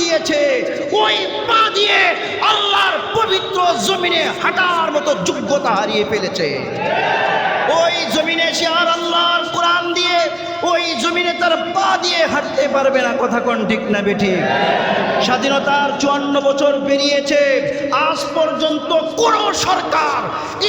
দিয়েছে। ওই পা দিয়ে আল্লাহর পবিত্র জমিনে হাঁটার মতো যোগ্যতা হারিয়ে ফেলেছে। ওই জমিনে সে আর আল্লাহর কোরআন দিয়ে, ওই জমিনে তার পা দিয়ে হাঁটতে পারবে না। কথা কোন ঠিক না বেঠিক স্বাধীনতার চুয়ান্ন বছর পেরিয়েছে। আজ পর্যন্ত কোন সরকার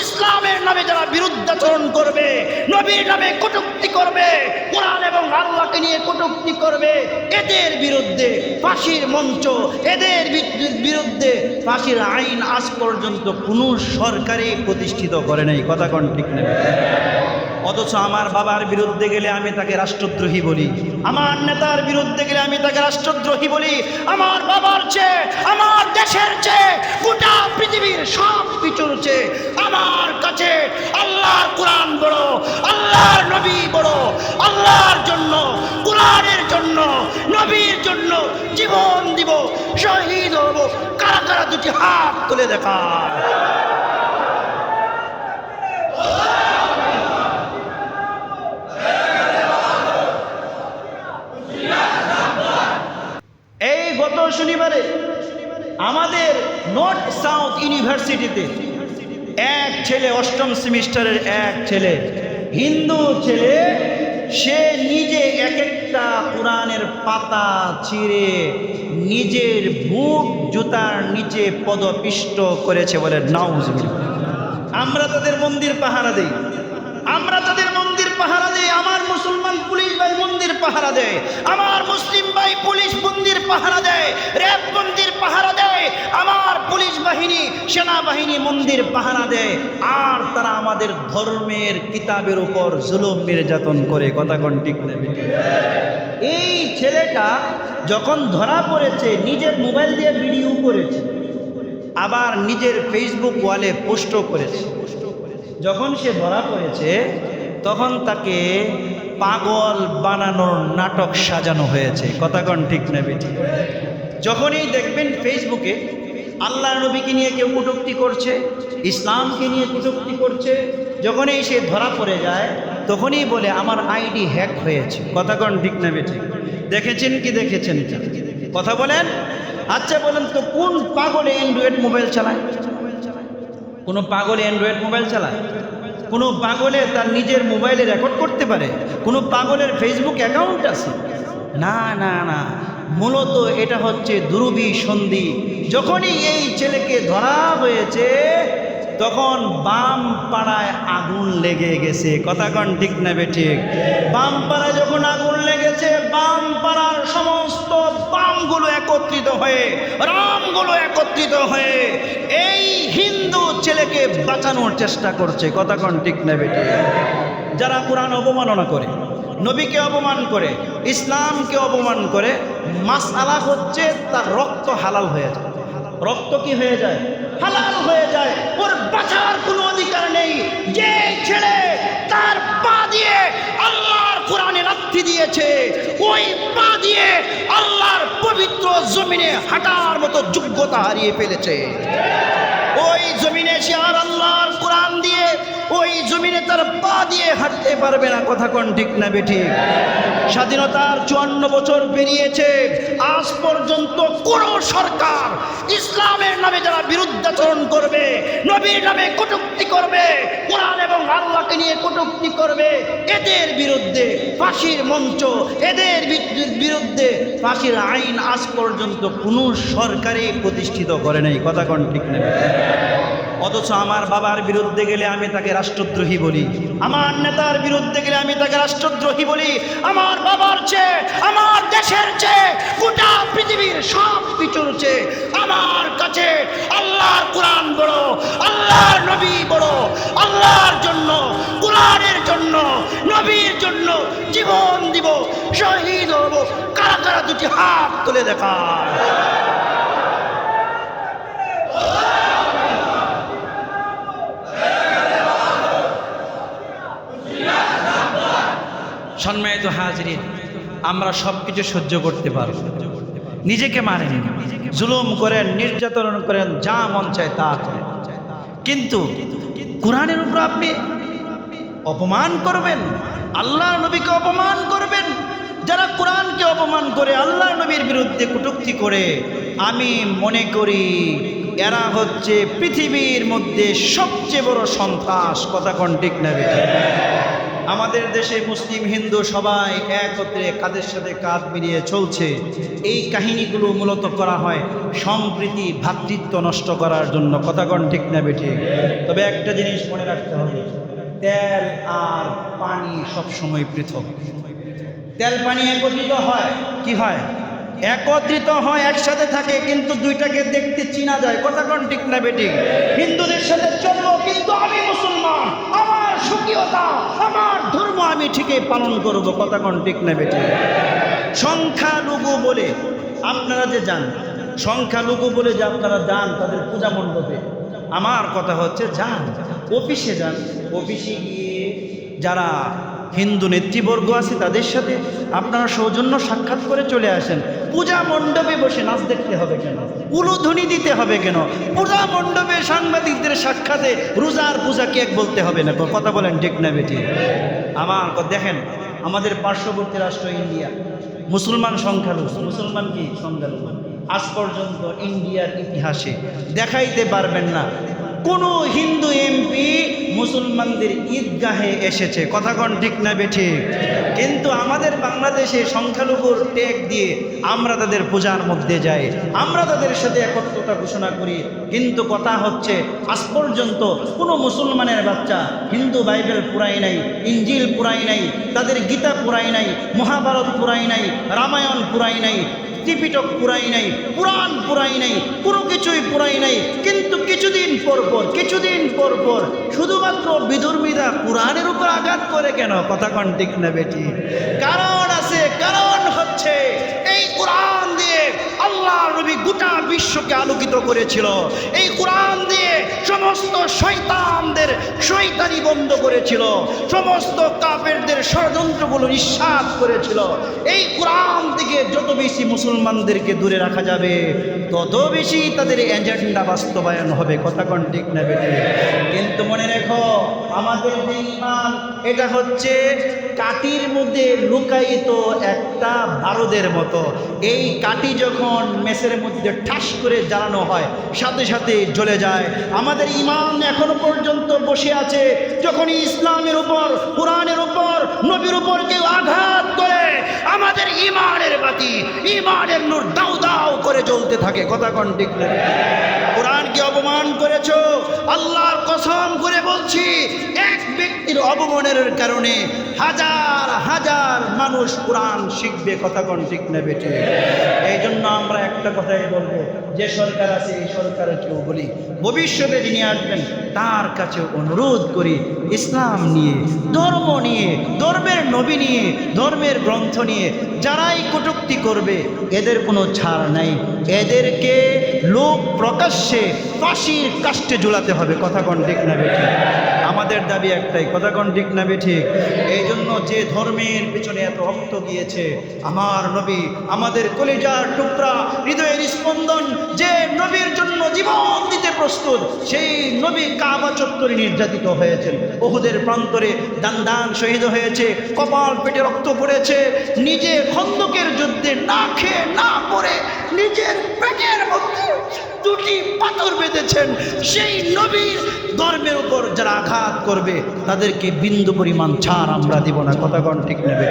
ইসলামের নামে যারা বিরুদ্ধাচরণ করবে, নবীর নামে কটুক্তি করবে, কোরআন এবং আল্লাহকে নিয়ে কটুক্তি করবে, এদের বিরুদ্ধে ফাঁসির মঞ্চ, এদের বিরুদ্ধে ফাঁসির আইন আজ পর্যন্ত কোনো সরকারই প্রতিষ্ঠিত করে নাই। কথা কোন ঠিক নেবে অথচ আমার বাবার বিরুদ্ধে গেলে আমি তাকে রাষ্ট্রদ্রোহী বলি। আমার নেতার বিরুদ্ধে গেলে আমি তাকে রাষ্ট্রদ্রোহী বলি। আমার বাবার চেয়ে, আমার দেশের চেয়ে, গোটা পৃথিবীর সব কিছুর চেয়ে আমার কাছে আল্লাহর কোরআন বড়, আল্লাহর নবী বড়। আল্লাহর জন্য, কোরআনের জন্য, নবীর জন্য জীবন দিব, শহীদ হব। কারা কারা দুটি হাত তুলে দেখা এই গত শনিবারে আমাদের নর্থ সাউথ ইউনিভার্সিটিতে এক ছেলে, অষ্টম সেমিস্টারের এক ছেলে, হিন্দু ছেলে, সে নিজে এক একটা কোরআনের পাতা ছিঁড়ে নিজের বুট জুতার নিচে পদপিষ্ট করেছে বলে নাউজ আমরা তাদের মন্দির পাহারা দেই। আমরা তাদের মন্দির পাহারা দেই আমার মুসলমান পুলিশ ভাই মন্দির পাহারা দেয় আমার মুসলিম ভাই পুলিশ বন্দির পাহারা দেয় র্যাব মন্দির পাহারা দেয় আমার পুলিশ বাহিনী, সেনাবাহিনী মন্দির পাহারা দেয় আর তারা আমাদের ধর্মের কিতাবের উপর জুলুম, নির্যাতন করে, কথা কোন ঠিক নেবে এই ছেলেটা যখন ধরা পড়েছে, নিজের মোবাইল দিয়ে ভিডিও করেছে, আবার নিজের ফেসবুক ওয়ালে পোস্টও করেছে। যখন সে ধরা পড়েছে, তখন তাকে পাগল বানানোর নাটক সাজানো হয়েছে। কথাগণ ঠিক নেবে যখনই দেখবেন ফেসবুকে আল্লাহ নবীকে নিয়ে কেউ কটুক্তি করছে, ইসলামকে নিয়ে কটুক্তি করছে, যখনই সে ধরা পড়ে যায়, তখনই বলে, আমার আইডি হ্যাক হয়েছে। কথাগণ ঠিক নেবে ঠিক দেখেছেন কি দেখেছেন কি? কথা বলেন। আচ্ছা বলেন তো, কোন পাগলে অ্যান্ড্রয়েড মোবাইল চালায়? কোনো পাগলে অ্যান্ড্রয়েড মোবাইল চালায়? কোনো পাগলে তার নিজের মোবাইলে রেকর্ড করতে পারে? কোনো পাগলের ফেসবুক অ্যাকাউন্ট আছে? না না না। মূলত এটা হচ্ছে দুরুবি সন্ধি। যখনই এই ছেলেকে ধরা হয়েছে তখন বাম পাড়ায় আগুন লেগে গেছে। কথাগণ ঠিক নেবে ঠিক? বাম পাড়ায় যখন আগুন লেগেছে, বাম পাড়ার সমস্ত বামগুলো একত্রিত হয়ে, রামগুলো একত্রিত হয়ে এই হিন্দু ছেলেকে বাঁচানোর চেষ্টা করছে। কথাগণ ঠিক নেবে ঠিক? যারা কোরআন অবমাননা করে, নবীকে অপমান করে, ইসলামকে অপমান করে মাসালা হচ্ছে তার রক্ত হালাল হয়ে যায়। রক্ত কি হয়ে যায়? হালাল হয়ে যায়। ওর বাঁচার কোনো অধিকার নেই। যে ছেলে তার পা দিয়ে আল্লাহর কোরআনে লাথি দিয়েছে, ওই পা দিয়ে আল্লাহর পবিত্র জমিনে হাঁটার মতো যোগ্যতা হারিয়ে ফেলেছে। ওই জমিনে সে আর ওই জমিনে তার পা দিয়ে হাঁটতে পারবে না। কথা কোন ঠিক না বেঠিক স্বাধীনতার চুয়ান্ন বছর পেরিয়েছে। আজ পর্যন্ত কোন সরকার ইসলামের নামে যারা বিরুদ্ধাচরণ করবে, নবীর নামে কটুক্তি করবে, কোরআন এবং আল্লাহকে নিয়ে কটুক্তি করবে, এদের বিরুদ্ধে ফাঁসির মঞ্চ, এদের বিরুদ্ধে ফাঁসির আইন আজ পর্যন্ত কোনো সরকারই প্রতিষ্ঠিত করে নাই। কথা কোন ঠিক নেবে অথচ আমার বাবার বিরুদ্ধে গেলে আমি তাকে রাষ্ট্রদ্রোহী বলি। আমার নেতার বিরুদ্ধে গেলে আমি তাকে রাষ্ট্রদ্রোহী বলি। আমার বাবার চেয়ে, আমার দেশের চেয়ে, গোটা পৃথিবীর সব কিছুর চেয়ে আমার কাছে আল্লাহর কোরআন বড়, আল্লাহর নবী বড়, আল্লাহর জন্য, কোরআনের জন্য, নবীর জন্য জীবন দিব, শহীদ হব। কারা কারা দুটি হাত তুলে দেখা সম্মানিত হাজরিন, আমরা সব কিছু সহ্য করতে পারব। নিজেকে মারেন জুলুম করেন, নির্যাতন করেন, যা মন চায় তা করেন। কিন্তু কোরআনের উপর আপনি অপমান করবেন আল্লাহ নবীকে অপমান করবেন। যারা কোরআনকে অপমান করে আল্লাহ নবীর বিরুদ্ধে কটূক্তি করে, আমি মনে করি এরা হচ্ছে পৃথিবীর মধ্যে সবচেয়ে বড় সন্ত্রাস। কথা কোন ঠিক না? আমাদের দেশে মুসলিম, হিন্দু সবাই একত্রে কাদের সাথে কাঁধ মিলিয়ে চলছে? এই কাহিনীগুলো মূলত করা হয় সম্প্রীতি ভ্রাতৃত্ব নষ্ট করার জন্য। কথাগণ ঠিক না বেঠি? তবে একটা জিনিস মনে রাখতে হবে, তেল আর পানি সব সময় পৃথক। তেল, পানি একত্রিত হয়, কি হয়? একত্রিত হয়, একসাথে থাকে, কিন্তু দুইটাকে দেখতে চিনা যায়। কথা কোন ঠিক না বেটি হিন্দুদের সাথে চলবো, কিন্তু আমি মুসলমান, আমার সুখীয়তা আমার ধর্ম আমি ঠিকই পালন করব কোন ঠিক না বেটি সংখ্যালঘু বলে আপনারা যে যান, সংখ্যালঘু বলে যে আপনারা যান তাদের পূজা মণ্ডপে। আমার কথা হচ্ছে যান, অফিসে যান। অফিসে গিয়ে যারা হিন্দু নেতৃবর্গ আছে তাদের সাথে আপনারা সৌজন্য সাক্ষাৎ করে চলে আসেন। পূজা মণ্ডপে বসে নাচ দেখতে হবে কেন? উলুধ্বনি দিতে হবে কেন? পূজা মণ্ডপে সাংবাদিকদের সাক্ষাতে রোজার পূজা কেক বলতে হবে না? কথা বলেন ঠিক না বেটি? আমার দেখেন, আমাদের পার্শ্ববর্তী রাষ্ট্র ইন্ডিয়া, মুসলমান সংখ্যালঘু, মুসলমান কি? সংখ্যালঘু। আজ পর্যন্ত ইন্ডিয়ার ইতিহাসে দেখাইতে পারবেন না কোনো হিন্দু এমপি মুসলমানদের ঈদগাহে এসেছে। কথা কন ঠিক না বেঠি কিন্তু আমাদের বাংলাদেশে সংখ্যালঘুর টেক দিয়ে আমরা তাদের পূজার মধ্যে যাই। আমরা তাদের সাথে একত্রতা ঘোষণা করি। কিন্তু কথা হচ্ছে, আজ পর্যন্ত কোনো মুসলমানের বাচ্চা হিন্দু বাইবেল পুরাই নাই, ইঞ্জিল পুরাই নাই, তাদের গীতা পুরাই নাই, মহাভারত পুরাই নাই, রামায়ণ পুরাই নাই ত্রিপিটক পুরাই নাই, পুরাণ পুরাই নাই, কোনো কিছুই পুরাই নাই। কিন্তু কিছুদিন পর পর, কিছুদিন পর পর শুধুমাত্র বিধর্মীরা কোরআনের উপর আঘাত করে কেন? কথা কন ঠিক না বেটি? কারণ আছে, কারণ হচ্ছে এই কোরআন দিয়ে আল্লাহ নবী গোটা বিশ্বকে আলোকিত করেছিল। এই কোরআন দিয়ে সমস্ত শয়তানদের শৈতানি বন্ধ করেছিল, সমস্ত কাপেরদের ষড়যন্ত্রগুলো নিঃশ্বাস করেছিল। এই কোরআন থেকে যত বেশি মুসলমানদেরকে দূরে রাখা যাবে, তত বেশি তাদের এজেন্ডা বাস্তবায়ন হবে। কথা কন ঠিক না কিন্তু মনে রেখো, আমাদের যে ইমান, এটা হচ্ছে কাটির মধ্যে লুকায়িত একটা বারুদের মতো। এই কাটি যখন মেসের মধ্যে ঠাস করে জ্বালানো হয়, সাথে সাথে জ্বলে যায়। আমাদের ইমান এখনও পর্যন্ত বসে আছে। যখন ইসলামের উপর, কোরআনের উপর, নবীর উপর কেউ আঘাত করে, আমাদের ইমানের বাতি, ইমানের নূর দাউ দাউ করে জ্বলতে থাকে। কথা কন ঠিক কি অপমান? করেছ? আল্লাহর কসম করে বলছি, এক ব্যক্তির অপমানের কারণে হাজার হাজার মানুষ কোরআন শিখবে কথা কোন ঠিক না বেটে এই জন্য আমরা একটা কথাই বলব, যে সরকার আছে, এই সরকারকেও বলি, ভবিষ্যতে যিনি আসবেন, তার কাছে অনুরোধ করি, ইসলাম নিয়ে, ধর্ম নিয়ে, ধর্মের নবী নিয়ে, ধর্মের গ্রন্থ নিয়ে, যারাই কটুক্তি করবে, এদের কোনো ছাড় নাই। এদেরকে লোক প্রকাশ্যে ফাঁসির কাষ্টে ঝুলাতে হবে, কথা কন ঠিক না বেঠিক? আমাদের দাবি একটাই, কথা কন ঠিক না বেঠিক? এই জন্য যে ধর্মের পিছনে এত রক্ত গিয়েছে, আমার নবী, আমাদের কলিজার টুকরা, হৃদয়ের স্পন্দন, যে নবীর জন্য জীবন দিতে প্রস্তুত, সেই নবী কাবা চত্বরে নির্যাতিত হয়েছেন। ওহুদের প্রান্তরে দান দান শহীদ হয়েছে, কপাল পেটে রক্ত পড়েছে, নিজে খন্দকের যুদ্ধে না খেয়ে, না করে নিজের পেটের মধ্যে দুটি পাথর বেঁধেছেন। সেই নবীর ধর্মের উপর যারা আঘাত করবে, তাদেরকে বিন্দু পরিমাণ ছাড় আমরা দিব না। কথা ঠিক নেবে